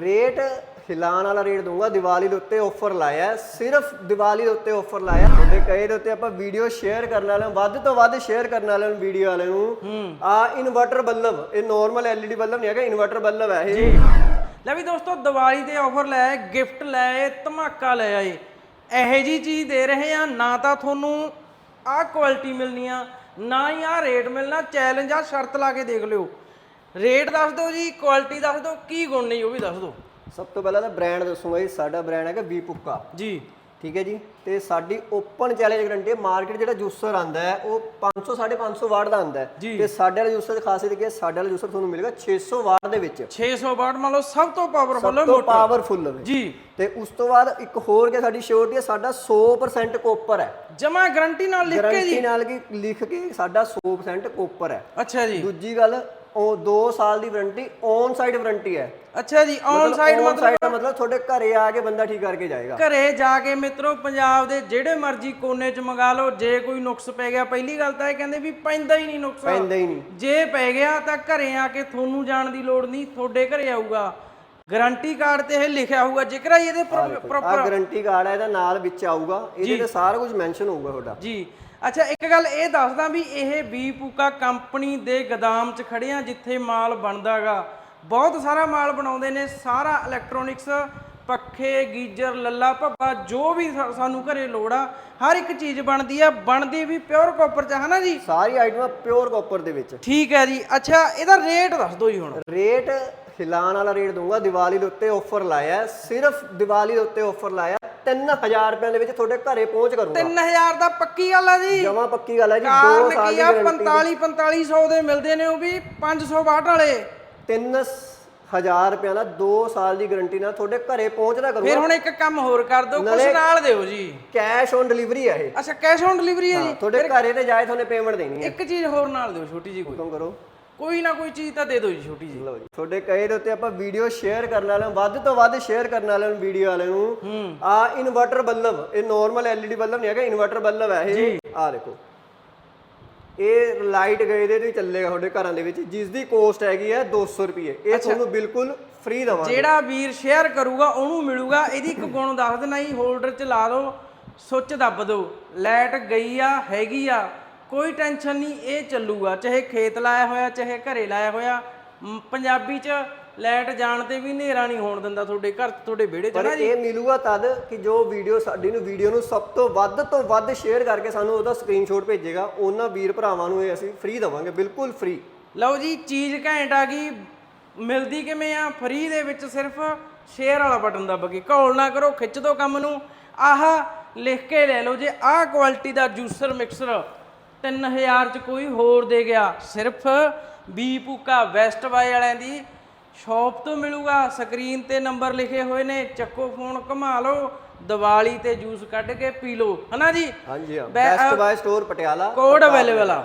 Rate ਹਿਲਾਣ ਵਾਲਾ rate ਦਊਂਗਾ ਦੀਵਾਲੀ ਦੇ ਉੱਤੇ ਆਫਰ ਲਾਇਆ। ਸਿਰਫ ਦੀਵਾਲੀ ਦੇ ਉੱਤੇ ਆਫਰ ਲਾਇਆ ਤੁਹਾਡੇ ਕਹੇ ਦੇ ਉੱਤੇ ਆਪਾਂ ਵੀਡੀਓ ਸ਼ੇਅਰ ਕਰਨ ਵਾਲਿਆਂ ਵੱਧ ਤੋਂ ਵੱਧ ਸ਼ੇਅਰ ਕਰਨ ਵਾਲਿਆਂ ਨੂੰ ਵੀਡੀਓ ਵਾਲਿਆਂ ਨੂੰ। ਆ ਇਨਵਰਟਰ ਬੱਲਬ ਇਹ ਨਾਰਮਲ ਐਲਈਡੀ ਬੱਲਬ ਨਹੀਂ ਹੈਗਾ ਇਨਵਰਟਰ ਬੱਲਬ ਹੈ ਇਹ। ਲੈ ਵੀ ਦੋਸਤੋ ਦੀਵਾਲੀ ਤੇ ਆਫਰ ਲੈ ਆਏ ਗਿਫਟ ਲੈ ਆਏ ਧਮਾਕਾ ਲੈ ਆਏ। ਇਹੋ ਜੀ ਚੀਜ਼ ਦੇ ਰਹੇ ਆ ਨਾ ਤਾਂ ਤੁਹਾਨੂੰ ਆਹ ਕੁਆਲਿਟੀ ਮਿਲਣੀ ਆ ਨਾ ਹੀ ਆਹ ਰੇਟ ਮਿਲਣਾ ਚੈਲੰਜ ਆ ਸ਼ਰਤ ਲਾ ਕੇ ਦੇਖ ਲਿਓ। ਰੇਟ ਦੱਸ ਦਿਓ ਜੀ ਕੁਆਲਿਟੀ ਦੱਸ ਦਿਓ ਕੀ ਗੁਣ ਨਹੀਂ ਉਹ ਵੀ ਦੱਸ ਦਿਓ। ਸਭ ਤੋਂ ਪਹਿਲਾਂ ਤਾਂ ਬ੍ਰਾਂਡ ਦੱਸੂਗਾ ਜੀ ਸਾਡਾ ਬ੍ਰਾਂਡ ਹੈਗਾ ਵੀਪੁੱਕਾ। ਜੀ। ਠੀਕ ਹੈ ਜੀ ਤੇ ਸਾਡੀ ਓਪਨ ਚੈਲੰਜ ਗਰੰਟੀ ਹੈ ਮਾਰਕੀਟ ਜਿਹੜਾ ਜੂਸਰ ਆਂਦਾ ਹੈ ਉਹ 500 550 ਵਾਟ ਦਾ ਆਂਦਾ ਹੈ। ਤੇ ਸਾਡੇ ਵਾਲਾ ਜੂਸਰ ਦੀ ਖਾਸੀਅਤ ਕੀ ਹੈ ਸਾਡੇ ਵਾਲਾ ਜੂਸਰ ਤੁਹਾਨੂੰ ਮਿਲੇਗਾ 600 ਵਾਟ ਦੇ ਵਿੱਚ। 600 ਵਾਟ ਮੰਨ ਲਓ ਸਭ ਤੋਂ ਪਾਵਰਫੁਲ ਸਭ ਤੋਂ ਪਾਵਰਫੁਲ ਹੈ। ਜੀ। ਤੇ ਉਸ ਤੋਂ ਬਾਅਦ ਇੱਕ ਹੋਰ ਕਿ ਸਾਡੀ ਸ਼ੋਰਟੀ ਹੈ ਸਾਡਾ 100% ਕੋਪਰ ਹੈ। ਜਮਾ ਗਾਰੰਟੀ ਨਾਲ ਲਿਖ ਕੇ ਗਾਰੰਟੀ ਜੀ। ਨਾਲ ਕਿ ਲਿਖ ਕੇ ਸਾਡਾ 100% ਕੋਪਰ ਹੈ। ਅੱਛਾ ਜੀ। ਦੂਜੀ ਗੱਲ ਉਹ 2 ਸਾਲ ਦੀ ਵਾਰੰਟੀ ਔਨ ਸਾਈਡ ਵਾਰੰਟੀ ਹੈ। ਅੱਛਾ ਜੀ ਔਨ ਸਾਈਡ ਮਤਲਬ ਦਾ ਮਤਲਬ ਤੁਹਾਡੇ ਘਰੇ ਆ ਕੇ ਬੰਦਾ ਠੀਕ ਕਰਕੇ ਜਾਏਗਾ। ਘਰੇ ਜਾ ਕੇ ਮਿੱਤਰੋ ਪੰਜਾਬ ਦੇ ਜਿਹੜੇ ਮਰਜ਼ੀ ਕੋਨੇ 'ਚ ਮੰਗਾ ਲਓ ਜੇ ਕੋਈ ਨੁਕਸ ਪੈ ਗਿਆ ਪਹਿਲੀ ਗੱਲ ਤਾਂ ਇਹ ਕਹਿੰਦੇ ਵੀ ਪੈਂਦਾ ਹੀ ਨਹੀਂ ਨੁਕਸ। ਪੈਂਦਾ ਹੀ ਨਹੀਂ। ਜੇ ਪੈ ਗਿਆ ਤਾਂ ਘਰੇ ਆ ਕੇ ਤੁਹਾਨੂੰ ਜਾਣ ਦੀ ਲੋੜ ਨਹੀਂ ਤੁਹਾਡੇ ਘਰੇ ਆਊਗਾ। ਗਾਰੰਟੀ ਕਾਰਡ ਤੇ ਇਹ ਲਿਖਿਆ ਹੋਊਗਾ ਜੇਕਰ ਇਹਦੇ ਆ ਪ੍ਰੋਪਰ ਗਾਰੰਟੀ ਕਾਰਡ ਹੈ ਇਹਦਾ ਨਾਲ ਵਿੱਚ ਆਊਗਾ ਇਹਦੇ ਤੇ ਸਾਰਾ ਕੁਝ ਮੈਂਸ਼ਨ ਹੋਊਗਾ ਤੁਹਾਡਾ। ਜੀ। ਅੱਛਾ ਇੱਕ ਗੱਲ ਇਹ ਦੱਸਦਾ ਵੀ ਇਹ ਬੀ ਪੂਕਾ ਕੰਪਨੀ ਦੇ ਗਦਾਮ 'ਚ ਖੜੇ ਆ ਜਿੱਥੇ ਮਾਲ ਬਣਦਾਗਾ ਬਹੁਤ ਸਾਰਾ ਮਾਲ ਬਣਾਉਂਦੇ ਨੇ ਸਾਰਾ ਇਲੈਕਟ੍ਰੋਨਿਕਸ ਪੱਖੇ ਗੀਜ਼ਰ ਲੱਲਾ ਭੱਬਾ ਜੋ ਵੀ ਸਾਨੂੰ ਘਰੇ ਲੋੜ ਆ ਹਰ ਇੱਕ ਚੀਜ਼ ਬਣਦੀ ਆ ਬਣਦੀ ਵੀ ਪਿਓਰ ਕਾਪਰ ਚ ਹਨਾ ਜੀ? ਸਾਰੀ ਆਈਟਮਾਂ ਪਿਓਰ ਕਾਪਰ ਦੇ ਵਿੱਚ। ਠੀਕ ਹੈ ਜੀ। ਅੱਛਾ ਇਹਦਾ ਰੇਟ ਦੱਸ ਦਿਓ ਜੀ ਹੁਣ। ਰੇਟ ਹਿਲਾਣ ਵਾਲਾ ਰੇਟ ਦਊਂਗਾ ਦੀਵਾਲੀ ਦੇ ਉੱਤੇ ਆਫਰ ਲਾਇਆ। ਸਿਰਫ ਦੀਵਾਲੀ ਦੇ ਉੱਤੇ ਆਫਰ ਲਾਇਆ 3000 ਰੁਪਏ ਦੇ ਵਿੱਚ ਤੁਹਾਡੇ ਘਰੇ ਪਹੁੰਚ ਕਰੂੰਗਾ। 3000 ਦਾ ਪੱਕੀ ਗੱਲ ਆ ਜੀ। ਜਮਾ ਪੱਕੀ ਗੱਲ ਹੈ ਜੀ 2 ਕਾਰਨ ਸਾਲ ਦੀ ਆ ਗਾਰੰਟੀ 45 4500 ਦੇ ਮਿਲਦੇ ਨੇ ਉਹ ਵੀ 500 ਵਾਟ ਵਾਲੇ। 3000 ਰੁਪਏ ਨਾਲ 2 ਸਾਲ ਦੀ ਗਾਰੰਟੀ ਨਾਲ ਤੁਹਾਡੇ ਘਰੇ ਪਹੁੰਚਦਾ ਫਿਰ ਕਰੂੰਗਾ। ਹੁਣ ਇੱਕ ਕੰਮ ਹੋਰ ਕਰ ਦਿਓ ਕੁਛ ਨਾਲ ਦਿਓ ਜੀ। ਕੈਸ਼ ਔਨ ਡਿਲੀਵਰੀ ਹੈ ਇਹ। ਅੱਛਾ ਕੈਸ਼ ਔਨ ਡਿਲੀਵਰੀ ਹੈ ਜੀ। ਤੁਹਾਡੇ ਘਰੇ ਤੇ ਜਾਏ ਤੁਹਾਨੂੰ ਪੇਮੈਂਟ ਦੇਣੀ ਹੈ ਇੱਕ ਚੀਜ਼ ਹੋਰ ਨਾਲ ਦਿਓ ਛੋਟੀ ਜੀ ਕੋਈ। ਹੁਕਮ ਕਰੋ। ਕੋਈ ਨਾ ਕੋਈ ਚੀਜ਼ ਤਾਂ ਦੇ ਦਿਓ ਜੀ ਛੋਟੀ ਜੀ ਲਓ ਜੀ ਤੁਹਾਡੇ ਕਹੇ ਦੇ ਉੱਤੇ ਆਪਾਂ ਵੀਡੀਓ ਸ਼ੇਅਰ ਕਰਨ ਵਾਲਿਆਂ ਨੂੰ ਵੱਧ ਤੋਂ ਵੱਧ ਸ਼ੇਅਰ ਕਰਨ ਵਾਲਿਆਂ ਨੂੰ ਵੀਡੀਓ ਵਾਲਿਆਂ ਨੂੰ। ਆ ਇਨਵਰਟਰ ਬੱਲਬ ਇਹ ਨਾਰਮਲ ਐਲਈਡੀ ਬੱਲਬ ਨਹੀਂ ਹੈਗਾ ਇਨਵਰਟਰ ਬੱਲਬ ਹੈ ਇਹ। ਆ ਦੇਖੋ। ਇਹ ਲਾਈਟ ਗਏ ਦੇ ਤੇ ਚੱਲੇਗਾ ਤੁਹਾਡੇ ਘਰਾਂ ਦੇ ਵਿੱਚ ਜਿਸ ਦੀ ਕੋਸਟ ਹੈਗੀ ਹੈ 200 ਰੁਪਏ ਇਹ ਤੁਹਾਨੂੰ ਬਿਲਕੁਲ ਫ੍ਰੀ ਦਵਾਂਗੇ। ਜਿਹੜਾ ਵੀਰ ਸ਼ੇਅਰ ਕਰੂਗਾ ਉਹਨੂੰ ਮਿਲੂਗਾ। ਇਹਦੀ ਇੱਕ ਗੁਣ ਦੱਸ ਦੇਣਾ ਹੀ ਹੋਲਡਰ 'ਚ ਲਾ ਦਿਓ ਸੁੱਚ ਦੱਬ ਦਿਓ। ਲਾਈਟ ਗਈ ਆ ਹੈਗੀ ਆ। ਕੋਈ ਟੈਨਸ਼ਨ ਨਹੀਂ ਇਹ ਚੱਲੂਗਾ ਚਾਹੇ ਖੇਤ ਲਾਇਆ ਹੋਇਆ ਚਾਹੇ ਘਰੇ ਲਾਇਆ ਹੋਇਆ ਪੰਜਾਬੀ 'ਚ ਲਾਈਟ ਜਾਣ ਤੇ ਵੀ ਹਨੇਰਾ ਨਹੀਂ ਹੋਣ ਦਿੰਦਾ ਤੁਹਾਡੇ ਘਰ ਤੁਹਾਡੇ ਵਿਹੜੇ 'ਚ ਪਰ ਨਾ ਜੀ। ਇਹ ਮਿਲੂਗਾ ਤਦ ਕਿ ਜੋ ਵੀਡੀਓ ਸਾਡੀ ਨੂੰ ਵੀਡੀਓ ਨੂੰ ਸਭ ਤੋਂ ਵੱਧ ਤੋਂ ਵੱਧ ਸ਼ੇਅਰ ਕਰਕੇ ਸਾਨੂੰ ਉਹਦਾ ਸਕਰੀਨਸ਼ਾਟ ਭੇਜੇਗਾ। ਉਹਨਾਂ ਵੀਰ ਭਰਾਵਾਂ ਨੂੰ ਇਹ ਅਸੀਂ ਫ੍ਰੀ ਦਵਾਂਗੇ ਬਿਲਕੁਲ ਫ੍ਰੀ ਲਓ ਜੀ ਚੀਜ਼ ਘੈਂਟ ਆ ਗਈ। ਮਿਲਦੀ ਕਿਵੇਂ ਆ? ਫ੍ਰੀ ਦੇ ਵਿੱਚ ਸਿਰਫ ਸ਼ੇਅਰ ਵਾਲਾ ਬਟਨ ਦੱਬ ਕੇ। ਘੋਲ ਨਾ ਕਰੋ ਖਿੱਚ ਦੋ ਕੰਮ ਨੂੰ। ਆਹ ਲਿਖ ਕੇ ਲੈ ਲਓ ਜੇ ਆਹ ਕੁਆਲਿਟੀ ਦਾ ਜੂਸਰ ਮਿਕਸਰ 3000 ਚ ਕੋਈ ਹੋਰ ਦੇ ਗਿਆ। ਸਿਰਫ ਬੀ ਪੂਕਾ ਵੈਸਟ ਬਾਏ ਵਾਲਿਆਂ ਦੀ ਸ਼ਾਪ ਤੋਂ ਮਿਲੂਗਾ। ਸਕਰੀਨ ਤੇ ਨੰਬਰ ਲਿਖੇ ਹੋਏ ਨੇ। ਚੱਕੋ ਫੋਨ ਘੁਮਾ ਲਓ। ਦੀਵਾਲੀ ਤੇ ਜੂਸ ਕੱਢ ਕੇ ਪੀ ਲਓ। ਹਨਾ ਜੀ? ਹਾਂਜੀ ਹਾਂ। Best Buy store Patiala. Code available ਆ।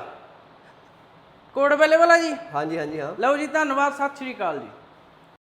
ਕੋਡ ਅਵੇਲੇਬਲ ਆ ਜੀ? ਹਾਂਜੀ ਹਾਂਜੀ ਹਾਂ। ਲਓ ਜੀ ਧੰਨਵਾਦ। ਸਤਿ ਸ਼੍ਰੀ ਅਕਾਲ ਜੀ।